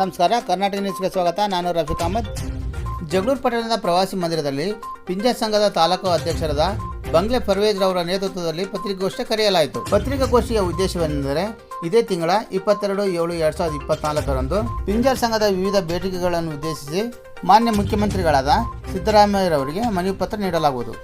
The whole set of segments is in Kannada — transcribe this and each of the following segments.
ನಮಸ್ಕಾರ, ಕರ್ನಾಟಕ ನ್ಯೂಸ್ಗೆ ಸ್ವಾಗತ. ನಾನು ರಫೀಕ್ ಅಹಮದ್. ಜಗಳೂರು ಪಟ್ಟಣದ ಪ್ರವಾಸಿ ಮಂದಿರದಲ್ಲಿ ಪಿಂಜ ಸಂಘದ ತಾಲೂಕು ಅಧ್ಯಕ್ಷರಾದ ಬಂಗ್ಲೆ ಪರ್ವೇಜ್ ರವರ ನೇತೃತ್ವದಲ್ಲಿ ಪತ್ರಿಕಾಗೋಷ್ಠಿ ಕರೆಯಲಾಯಿತು. ಪತ್ರಿಕಾಗೋಷ್ಠಿಯ ಉದ್ದೇಶವೆಂದರೆ ಇದೇ ತಿಂಗಳ ಇಪ್ಪತ್ತೆರಡು, ಏಳು, ಎರಡು ಸಾವಿರದ ಇಪ್ಪತ್ನಾಲ್ಕರಂದು ಪಿಂಜಾರ್ ಸಂಘದ ವಿವಿಧ ಬೇಡಿಕೆಗಳನ್ನು ಉದ್ದೇಶಿಸಿ ಮಾನ್ಯ ಮುಖ್ಯಮಂತ್ರಿಗಳಾದ ಸಿದ್ದರಾಮಯ್ಯರವರಿಗೆ ಮನವಿ ಪತ್ರ ನೀಡಲಾಗುವುದು.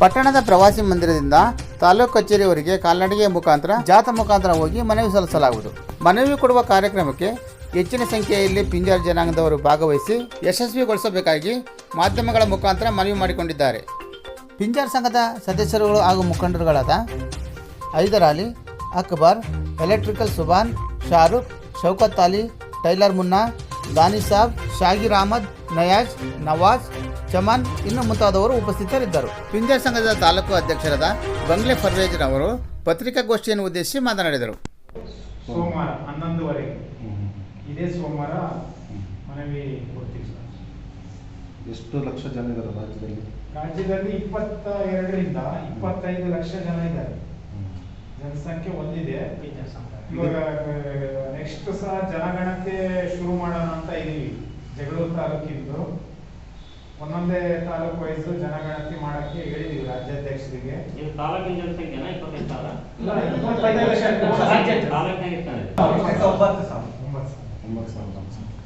ಪಟ್ಟಣದ ಪ್ರವಾಸಿ ಮಂದಿರದಿಂದ ತಾಲೂಕು ಕಚೇರಿಯವರಿಗೆ ಕಾಲ್ನಡಿಗೆ ಮುಖಾಂತರ ಜಾಥಾ ಮುಖಾಂತರ ಹೋಗಿ ಮನವಿ ಸಲ್ಲಿಸಲಾಗುವುದು. ಮನವಿ ಕೊಡುವ ಕಾರ್ಯಕ್ರಮಕ್ಕೆ ಹೆಚ್ಚಿನ ಸಂಖ್ಯೆಯಲ್ಲಿ ಪಿಂಜಾರ್ ಜನಾಂಗದವರು ಭಾಗವಹಿಸಿ ಯಶಸ್ವಿಗೊಳಿಸಬೇಕಾಗಿ ಮಾಧ್ಯಮಗಳ ಮುಖಾಂತರ ಮನವಿ ಮಾಡಿಕೊಂಡಿದ್ದಾರೆ. ಪಿಂಜಾರ್ ಸಂಘದ ಸದಸ್ಯರುಗಳು ಹಾಗೂ ಮುಖಂಡರುಗಳಾದ ಹೈದರ್ ಅಲಿ, ಅಕ್ಬರ್, ಎಲೆಕ್ಟ್ರಿಕಲ್ ಸುಬಾನ್ ಶಾರುಖ್, ಶೌಕತ್ ಅಲಿ, ಟೈಲರ್ ಮುನ್ನಾ, ದಾನಿ ಸಾಬ್ ಶಾಗಿರ್ ಅಹಮದ್, ನಯಾಜ್, ನವಾಜ್, ಚಮನ್ ಇನ್ನು ಮುಂತಾದವರು ಉಪಸ್ಥಿತರಿದ್ದರು. ಪಿಂಜಾರ್ ಸಂಘದ ತಾಲೂಕು ಅಧ್ಯಕ್ಷರಾದ ಬಂಗ್ಲೆ ಫರ್ವೇಜ್ ಅವರು ಪತ್ರಿಕಾಗೋಷ್ಠಿಯನ್ನು ಉದ್ದೇಶಿಸಿ ಮಾತನಾಡಿದರು. ಇದೇ ಸೋಮವಾರ ಮನವಿ ಕೊಡ್ತೀವಿ ಸರ್. ಎಷ್ಟು ಲಕ್ಷ ಜನ ಇದ್ದಾರೆ ರಾಜ್ಯದಲ್ಲಿ? ರಾಜ್ಯದಲ್ಲಿ ಇಪ್ಪತ್ತ ಎರಡರಿಂದ ಇಪ್ಪತ್ತೈದು ಲಕ್ಷ ಜನ ಇದ್ದಾರೆ. ಜನಸಂಖ್ಯೆ ಒಂದಿದೆ. ಇವಾಗ ನೆಕ್ಸ್ಟ್ ಸಹ ಜನಗಣತಿ ಶುರು ಮಾಡೋಣ ಅಂತ ಇದೀವಿ. ಜಗಳೂರು ತಾಲೂಕಿಂದು. ಒಂದೊಂದೇ ತಾಲೂಕು ವೈಸ್ ಜನಗಣತಿ ಮಾಡಕ್ಕೆ ಹೇಳಿದೀವಿ ರಾಜ್ಯಾಧ್ಯಕ್ಷರಿಗೆ. ನೀವು ತಾಲೂಕಿನ ಜನಸಂಖ್ಯೆನ ಇಪ್ಪತ್ತೈದು ಸಾವಿರ? ಇಪ್ಪತ್ತೈದು ಲಕ್ಷ ತಾಲೂಕಿನಾಗ ಇರ್ತಾರೆ. 马先生。